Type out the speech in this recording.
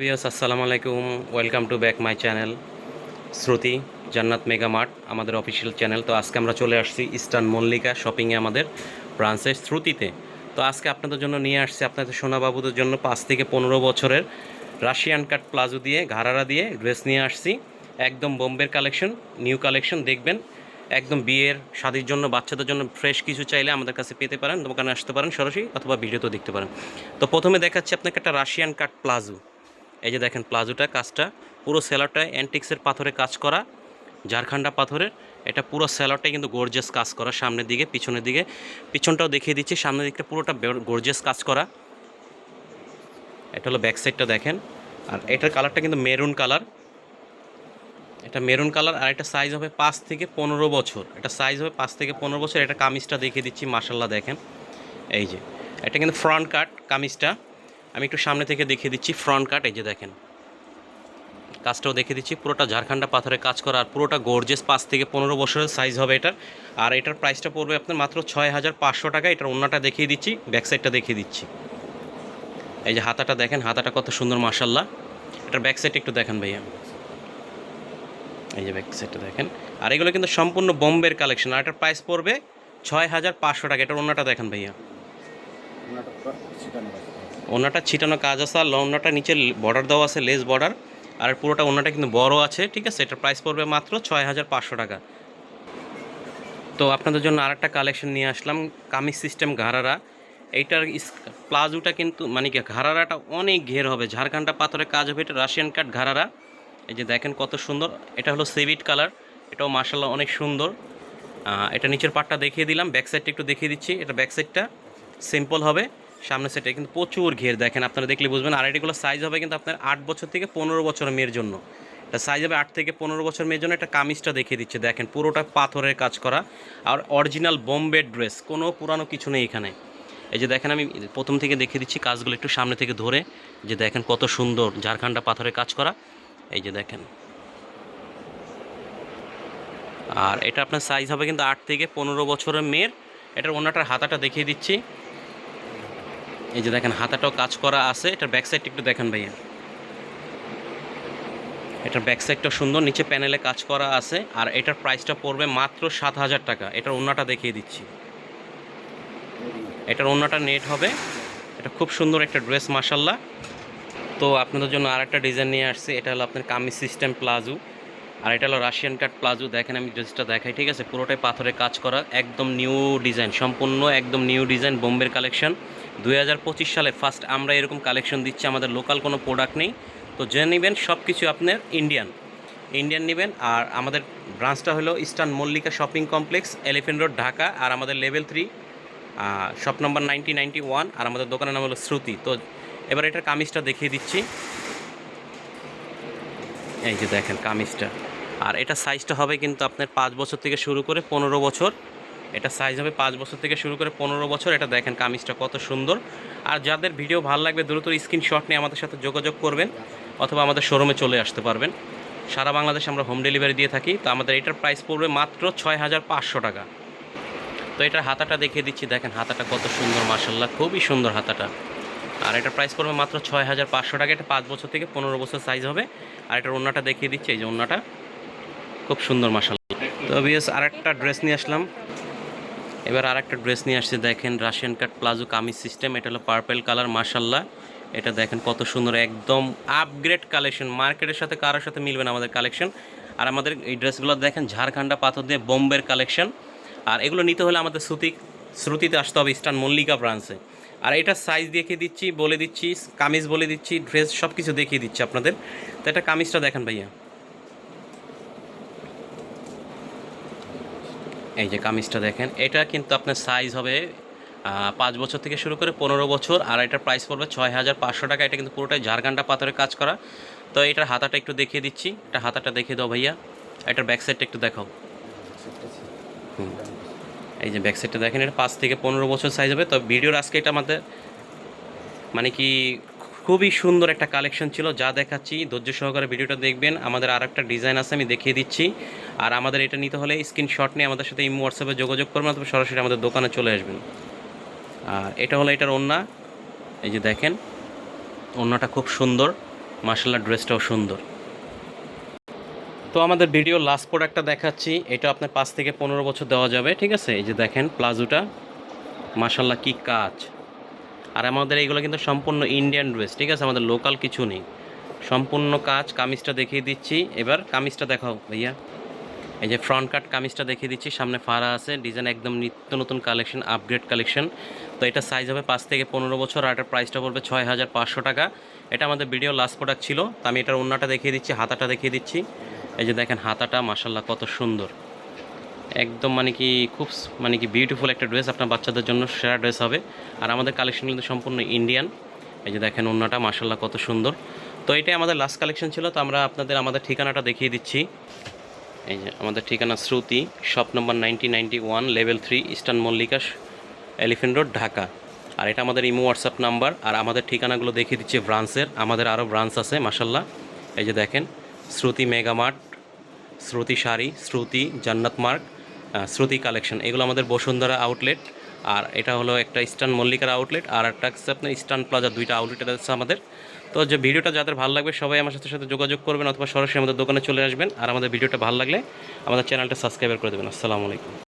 Viewers আসসালামু আলাইকুম। Welcome to back my channel Shruti Jannat mega mart আমাদের official channel তো আজকে আমরা চলে আসছি ইস্টার্ন মল্লিকা শপিংয়ে আমাদের ব্রাঞ্চের শ্রুতিতে তো আজকে আপনাদের জন্য নিয়ে আসছি আপনাদের সোনাবাবুদের জন্য পাঁচ থেকে পনেরো বছরের রাশিয়ান কাট প্লাজো দিয়ে, ঘাড়ারা দিয়ে ড্রেস নিয়ে আসছি। একদম বোম্বের কালেকশন নিউ কালেকশন দেখবেন। একদম বিয়ের শাদির জন্য, বাচ্চাদের জন্য ফ্রেশ কিছু চাইলে আমাদের কাছে পেতে পারেন। দোকানে আসতে পারেন সরাসরি অথবা ভিডিওতেও দেখতে পারেন। তো প্রথমে দেখাচ্ছি আপনাকে একটা রাশিয়ান কাট প্লাজো এই যে দেখেন প্লাজোটা কাজটা, পুরো সেলারটায় অ্যান্টিক্সের পাথরে কাজ করা ঝাড়খণ্ডা পাথরের। এটা পুরো সেলারটাই কিন্তু গর্জেস কাজ করা, সামনের দিকে, পিছনের দিকে। পিছনটাও দেখিয়ে দিচ্ছি, সামনের দিকটা পুরোটা গর্জেস কাজ করা। এটা হলো ব্যাক সাইডটা দেখেন। আর এটার কালারটা কিন্তু মেরুন কালার এটা মেরুন কালার আর এটা সাইজ হবে পাঁচ থেকে পনেরো বছর। এটা সাইজ হবে পাঁচ থেকে পনেরো বছর। এটা কামিজটা দেখিয়ে দিচ্ছি মার্শাল্লাহ দেখেন। এই যে, এটা কিন্তু ফ্রন্ট কাট কামিজটা। আমি একটু সামনে থেকে দেখিয়ে দিচ্ছি ফ্রন্ট কাট এই যে দেখেন। কাজটাও দেখিয়ে দিচ্ছি, পুরোটা ঝাড়খান্ডা পাথরে কাজ করা আর পুরোটা গর্জেস পাঁচ থেকে পনেরো বছরের সাইজ হবে এটার। আর এটার প্রাইসটা পড়বে আপনার মাত্র ছয় হাজার পাঁচশো টাকা। এটার অন্যটা দেখিয়ে দিচ্ছি ব্যাক সাইডটা দেখিয়ে দিচ্ছি। এই যে হাতাটা দেখেন, হাতাটা কত সুন্দর মাসাল্লাহ এটার ব্যাক সাইড একটু দেখেন ভাইয়া। এই যে ব্যাক সাইডটা দেখেন। আর এগুলো কিন্তু সম্পূর্ণ বোম্বের কালেকশন আর এটার প্রাইস পড়বে ছয় হাজার পাঁচশো টাকা। এটার অন্যটা দেখেন ভাইয়া। ওনাটা ছিটানো কাজ আছে, আর ওনাটা নিচে বর্ডার দেওয়া আছে লেস বর্ডার আর পুরোটা ওনাটা কিন্তু বড় আছে, ঠিক আছে? এটার প্রাইস পড়বে মাত্র ছয় হাজার পাঁচশো টাকা। তো আপনাদের জন্য আরেকটা কালেকশন নিয়ে আসলাম, কামিজ সিস্টেম ঘাড়ারা। এইটার প্লাজোটা কিন্তু মানে কি, ঘাড়ারাটা অনেক ঘের হবে ঝাড়খান্ডা পাথরের কাজ হবে, এটা রাশিয়ান কাট ঘাড়ারা। এই যে দেখেন কত সুন্দর, এটা হলো সেভিট কালার এটাও মার্শাল্লাহ অনেক সুন্দর। এটা নিচের পাটটা দেখিয়ে দিলাম ব্যাক সাইডটা একটু দেখিয়ে দিচ্ছি, এটা ব্যাক সাইডটা সিম্পল হবে। সামনের সাইডে কিন্তু প্রচুর ঘের দেখেন, আপনারা দেখলে বুঝবেন। আর এটিগুলো সাইজ হবে কিন্তু আপনার আট বছর থেকে পনেরো বছর মেয়ের জন্য। এটা সাইজ হবে আট থেকে পনেরো বছর মেয়ের জন্য, একটা কামিজটা দেখিয়ে দিচ্ছে। দেখেন, পুরোটা পাথরের কাজ করা। আর অরিজিনাল বোম্বে ড্রেস কোনো পুরানো কিছু নেই এখানে। এই যে দেখেন, আমি প্রথম থেকে দেখিয়ে দিচ্ছি কাজগুলো একটু সামনে থেকে ধরে। যে দেখেন কত সুন্দর ঝাড়খান্ডা পাথরের কাজ করা। এই যে দেখেন। আর এটা আপনার সাইজ হবে কিন্তু আট থেকে পনেরো বছরের মেয়ের। এটার ওনাটার হাতাটা দেখিয়ে দিচ্ছি। এই যে দেখেন, হাতাটাও কাজ করা আছে। এটার ব্যাক সাইড একটু দেখেন ভাইয়া। এটার ব্যাক সাইডটা সুন্দর, নিচে প্যানেলে কাজ করা আছে। আর এটার প্রাইসটা পড়বে মাত্র সাত হাজার টাকা। এটার ওনাটা দেখিয়ে দিচ্ছি। এটার ওনাটা নেট হবে। এটা খুব সুন্দর একটা ড্রেস মাসাল্লাহ তো আপনাদের জন্য আর একটা ডিজাইন নিয়ে আসছে। এটা হলো আপনার কামিজ সিস্টেম প্লাজো আর এটা হলো রাশিয়ান কাট প্লাজো দেখেন আমি ড্রেসটা দেখাই, ঠিক আছে? পুরোটাই পাথরে কাজ করা, একদম নিউ ডিজাইন সম্পূর্ণ একদম নিউ ডিজাইন বোম্বের কালেকশন দুই হাজার পঁচিশ সালে ফার্স্ট আমরা এরকম কালেকশন দিচ্ছি, আমাদের লোকাল কোনো প্রোডাক্ট নেই। তো যে নেবেন সব কিছু আপনার ইন্ডিয়ান ইন্ডিয়ান নেবেন, আর আমাদের ব্রাঞ্চটা হলো eastern Mallika shopping complex elephant road Dhaka আর আমাদের level three shop number ninety ninety one আর আমাদের দোকানের নাম হলো শ্রুতি তো এবার এটার কামিজটা দেখিয়ে দিচ্ছি। এই যে দেখেন, কামিজটা। আর এটা সাইজটা হবে কিন্তু আপনার পাঁচ বছর থেকে শুরু করে পনেরো বছর। এটা সাইজ হবে পাঁচ বছর থেকে শুরু করে পনেরো বছর। এটা দেখেন কামিজটা কত সুন্দর। আর যাদের ভিডিও ভালো লাগবে, দ্রুত স্ক্রিনশট নিয়ে আমাদের সাথে যোগাযোগ করবেন অথবা আমাদের শোরুমে চলে আসতে পারবেন। সারা বাংলাদেশে আমরা হোম ডেলিভারি দিয়ে থাকি, তো আমাদের এটার প্রাইস পড়বে মাত্র ছয় হাজার পাঁচশো টাকা। তো এটার হাতাটা দেখিয়ে দিচ্ছি, দেখেন হাতাটা কত সুন্দর মার্শাল্লাহ খুবই সুন্দর হাতাটা। আর এটার প্রাইস পড়বে মাত্র ছয় হাজার পাঁচশো টাকা। এটা পাঁচ বছর থেকে পনেরো বছর সাইজ হবে। আর এটার ওন্নাটা দেখিয়ে দিচ্ছি, এই যে ওন্নাটা। খুব সুন্দর মার্শাল্লাহ তো বিএস আর একটা ড্রেস নিয়ে আসলাম। এবার আর একটা ড্রেস নিয়ে আসছে, দেখেন Russian cut palazzo kameez system এটা হলো পার্পেল কালার মার্শাল্লাহ এটা দেখেন কত সুন্দর, একদম আপগ্রেড কালেকশন মার্কেটের সাথে কারোর সাথে মিলবে না আমাদের কালেকশন আর আমাদের এই ড্রেসগুলো দেখেন, ঝাড়খণ্ডা পাথর দিয়ে বোম্বের কালেকশন আর এগুলো নিতে হলে আমাদের শ্রুতি, শ্রুতিতে আসতে হবে ইস্টার্ন মল্লিকা ব্রাঞ্চে আর এটা সাইজ দেখিয়ে দিচ্ছি, বলে দিচ্ছি, কামিজ বলে দিচ্ছি ড্রেস সব কিছু দেখিয়ে দিচ্ছি আপনাদের। তো এটা কামিজটা দেখেন ভাইয়া। এই যে কামিজটা দেখেন, এটা কিন্তু আপনার সাইজ হবে পাঁচ বছর থেকে শুরু করে পনেরো বছর, আর এটার প্রাইস পড়বে ছয় হাজার পাঁচশো টাকা। এটা কিন্তু পুরোটাই ঝাড়খান্ডা পাথরের কাজ করা। তো এটার হাতাটা একটু দেখিয়ে দিচ্ছি। এটা হাতাটা দেখিয়ে দাও ভাইয়া। এটার ব্যাক সাইডটা একটু দেখাও। হুম। এই যে ব্যাক সাইডটা দেখেন, এটা পাঁচ থেকে পনেরো বছর সাইজ হবে। তো ভিডিওর আজকে এটা আমাদের মানে কি খুবই সুন্দর একটা কালেকশন ছিল যা দেখাচ্ছি। ধৈর্য সহকারে ভিডিওটা দেখবেন। আমাদের আর একটা ডিজাইন আছে, আমি দেখিয়ে দিচ্ছি। আর আমাদের এটা নিতে হলে স্ক্রিনশট নিয়ে আমাদের সাথে ইমো হোয়াটসঅ্যাপে যোগাযোগ করবেন অথবা সরাসরি আমাদের দোকানে চলে আসবেন। আর এটা হলো এটার ওন্না। এই যে দেখেন, ওন্নাটা খুব সুন্দর। মার্শাল্লাহ ড্রেসটাও সুন্দর। তো আমাদের ভিডিও লাস্ট প্রোডাক্টটা দেখাচ্ছি। এটা আপনার পাঁচ থেকে পনেরো বছর দেওয়া যাবে, ঠিক আছে? এই যে দেখেন, প্লাজোটা। মার্শাল্লাহ কি কাজ। আর আমাদের এইগুলো কিন্তু সম্পূর্ণ ইন্ডিয়ান ড্রেস ঠিক আছে? আমাদের লোকাল কিছু নেই। সম্পূর্ণ কাজ কামিজটা দেখিয়ে দিচ্ছি। এবার কামিজটা দেখাও ভাইয়া। এই যে ফ্রন্ট কাট কামিজটা দেখিয়ে দিচ্ছি। সামনে ফাড়া আছে। ডিজাইন একদম নিত্য নতুন কালেকশন আপগ্রেড কালেকশন তো এটা সাইজ হবে পাঁচ থেকে পনেরো বছর আর এটার প্রাইসটা পড়বে ছয় হাজার পাঁচশো টাকা। এটা আমাদের ভিডিও লাস্ট প্রোডাক্ট ছিল। তো আমি এটার অন্যটা দেখিয়ে দিচ্ছি, হাতাটা দেখিয়ে দিচ্ছি। এই যে দেখেন হাতাটা মাসাল্লাহ কত সুন্দর। একদম মানে কি খুব মানে কি বিউটিফুল একটা ড্রেস আপনার বাচ্চাদের জন্য, সেরা ড্রেস হবে। আর আমাদের কালেকশন কিন্তু সম্পূর্ণ ইন্ডিয়ান এই যে দেখেন অন্যটা মাসাল্লাহ কত সুন্দর। তো এটাই আমাদের লাস্ট কালেকশন ছিল, তো আমরা আপনাদের আমাদের ঠিকানাটা দেখিয়ে দিচ্ছি। এই যে আমাদের ঠিকানা Shruti shop number ninety ninety one level three eastern Mallika elephant road Dhaka আর এটা আমাদের ইমো হোয়াটসঅ্যাপ নাম্বার আর আমাদের ঠিকানাগুলো দেখিয়ে দিচ্ছি ব্রাঞ্চের। আমাদের আরও ব্রাঞ্চ আছে মাসাল্লাহ এই যে দেখেন, শ্রুতি মেগামার্ট শ্রুতি শাড়ি, শ্রুতি, জান্নাত মার্ক শ্রুতি কালেকশন। এগুলো আমাদের বসুন্ধরা আউটলেট আর এটা হলো একটা ইস্টার্ন মল্লিকার আউটলেট আর একটা হচ্ছে আপনার ইস্টার্ন প্লাজা, দুইটা আউটলেট আছে আমাদের। তো যে ভিডিওটা যাদের ভালো লাগবে, সবাই আমার সাথে সাথে যোগাযোগ করবেন অথবা সরাসরি আমাদের দোকানে চলে আসবেন। আর আমাদের ভিডিওটা ভালো লাগলে আমাদের চ্যানেলটা সাবস্ক্রাইব করে দেবেন। আসসালামু আলাইকুম।